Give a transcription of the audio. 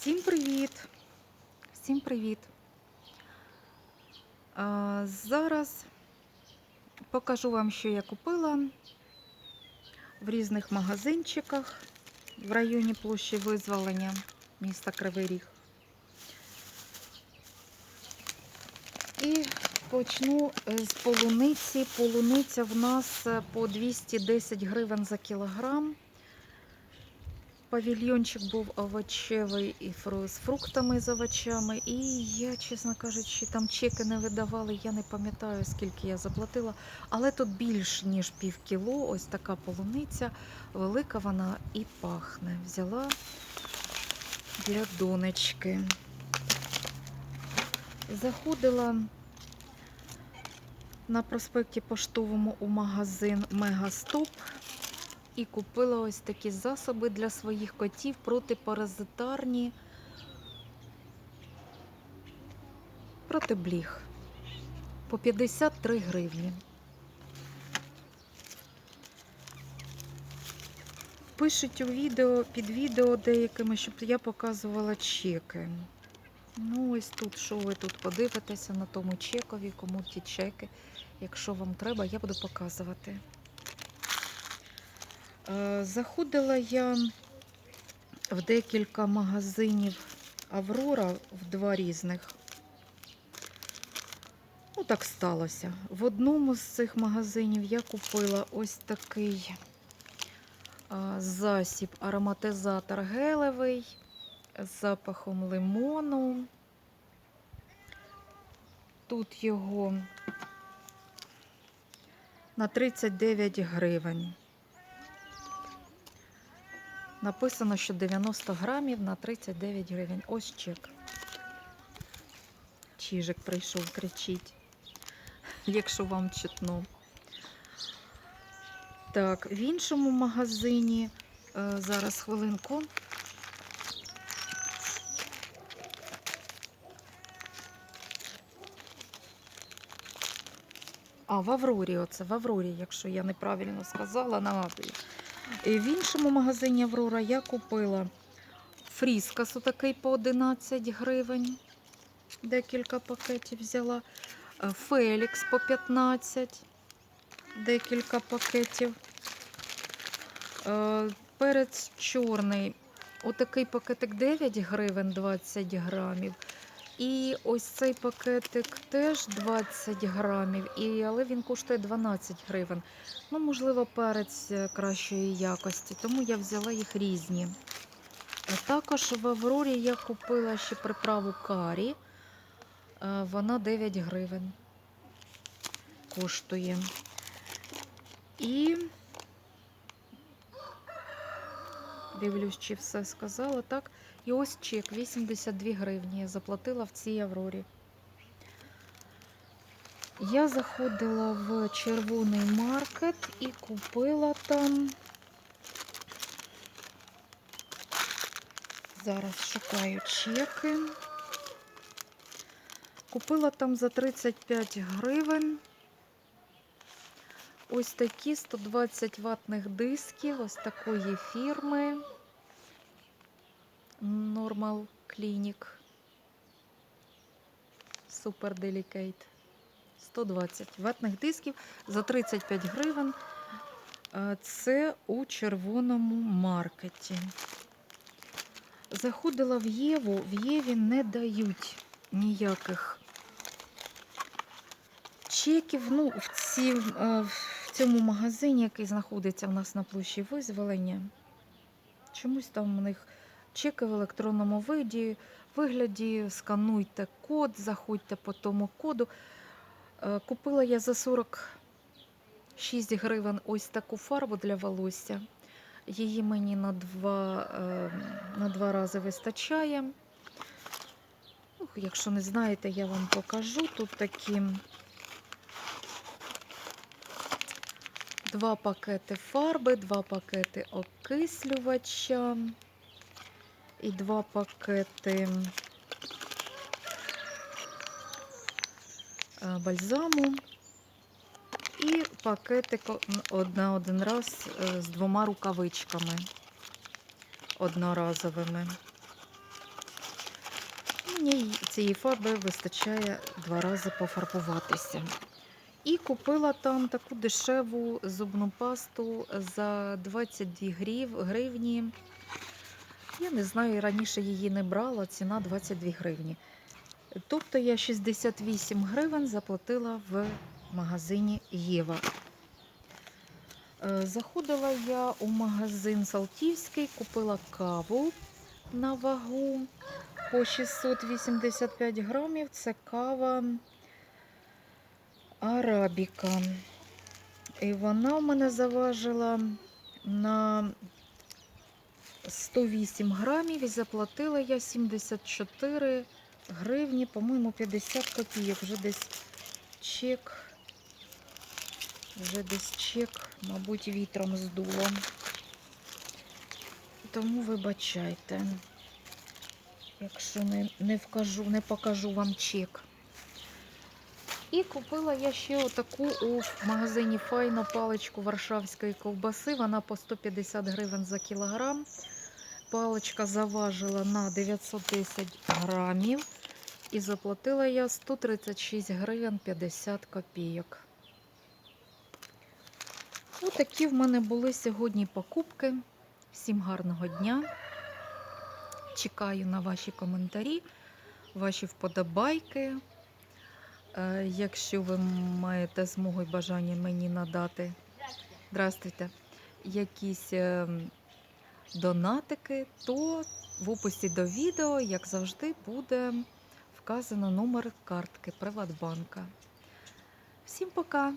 Всім привіт! Всім привіт! Зараз покажу вам, що я купила в різних магазинчиках в районі площі визволення міста Кривий Ріг. І почну е, з полуниці. Полуниця в нас е, по 210 гривень за кілограм. Павільйончик був овочевий і з фруктами з овочами. І я, чесно кажучи, там чеки не видавали. Я не пам'ятаю, скільки я заплатила. Але тут більш ніж пів кіло. Ось така полуниця. Велика вона і пахне. Взяла для донечки. Заходила на проспекті Поштовому у магазин Мегастоп і купила ось такі засоби для своїх котів протипаразитарні проти бліг по 53 гривні. Пишуть у відео під відео деякими, щоб я показувала чеки. Ну, ось тут, що ви тут подивитеся на тому чекові, кому ті чеки. Якщо вам треба, я буду показувати. Е, Заходила я в декілька магазинів Аврора в два різних. Ну, так сталося. В одному з цих магазинів я купила ось такий е, засіб ароматизатор гелевий з запахом лимону. Тут його на 39 гривень. Написано, що 90 грамів на 39 гривень. Ось чек. Чижик прийшов, кричить, якщо вам чутно. Так, в іншому магазині, е, зараз хвилинку. А, в Аврорі, оце в Аврорі, якщо я неправильно сказала, нагадую. В іншому магазині Аврора я купила фріскас отакий по 11 гривень. Декілька пакетів взяла. Е, Фелікс по 15, декілька пакетів. Е, Перець чорний. Отакий пакетик 9 гривень 20 грамів. І ось цей пакетик теж 20 грамів, але він коштує 12 гривень. Ну, можливо, перець е, кращої якості, тому я взяла їх різні. Е, Також в Аврорі я купила ще приправу карі. Е, Вона 9 гривень коштує. І дивлюсь, чи все сказала. Так, і ось чек 82 гривні я заплатила в цій Аврорі. Я заходила в червоний маркет і купила там. Зараз шукаю чеки. Купила там за 35 гривень. Ось такі 120 ватних дисків, ось такої фірми. Normal Clinic. Super Delicate. 120 ватних дисків за 35 гривень. Це у червоному маркеті. Заходила в Єву, в Єві не дають ніяких чеків. Ну, в, ці, в цьому магазині, який знаходиться в нас на площі визволення. Чомусь там у них чеки в електронному виді, вигляді, скануйте код, заходьте по тому коду. Е, Купила я за 46 гривень ось таку фарбу для волосся. Її мені на два, е, на два рази вистачає. Ну, Якщо не знаєте, я вам покажу. Тут такі два пакети фарби, два пакети окислювача і два пакети е, бальзаму. І пакетик на один раз е, з двома рукавичками одноразовими. Мені цієї фарби вистачає два рази пофарбуватися. І купила там таку дешеву зубну пасту за 22 гривні. Я не знаю, раніше її не брала, ціна 22 гривні. Тобто я 68 гривень заплатила в магазині Єва. Е, Заходила я у магазин Салтівський, купила каву на вагу по 685 грамів. Це кава Арабіка. І вона в мене заважила на 108 грамів і заплатила я 74 гривні, по-моєму, 50 копійок. Вже десь чек. Вже десь чек, мабуть, вітром здуло. Тому вибачайте, якщо не, не вкажу, не покажу вам чек. І купила я ще отаку у магазині Файно паличку варшавської ковбаси. Вона по 150 гривень за кілограм. Паличка заважила на 910 грамів. І заплатила я 136 гривень 50 копійок. Ось такі в мене були сьогодні покупки. Всім гарного дня. Чекаю на ваші коментарі, ваші вподобайки. Е, Якщо ви маєте змогу і бажання мені надати, Здравствуйте, якісь е, донатики, то в описі до відео, як завжди, буде вказано номер картки Приватбанка. Всім пока!